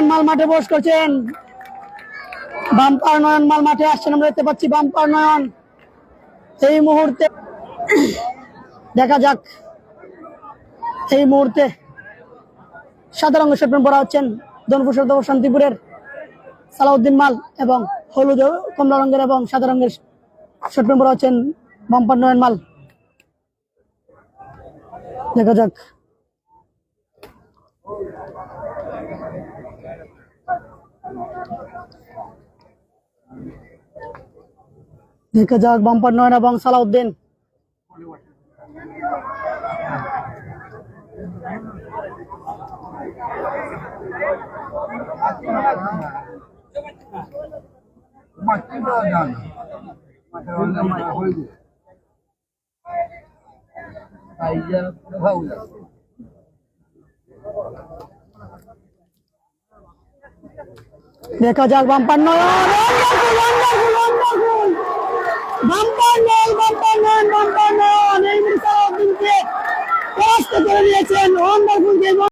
নয়ন মাল মাঠে বস করছেন। বাম্পার নয়ন মাল মাঠে আসছেন, আমরা দেখতে পাচ্ছি বাম্পার নয়ন। এই মুহূর্তে দেখা যাক। এই মুহূর্তে সাদা রঙের শার্ট পরা হচ্ছেন সদর শান্তিপুরের সালাউদ্দিন মাল এবং হলুদ কমলা রঙের এবং সাদা রঙের শার্ট পরা হচ্ছেন বাম্পার নয়ন মাল। দেখা যাক। দেখা যাক বাম্পার নয়ন এবং সালাউদ্দিন। দেখা যাক বাম্পার নয়। বাম্পার নয় বাম্পার নয় বাম্পার নয় করে দিয়েছেন ওয়ান্ডারফুল গেম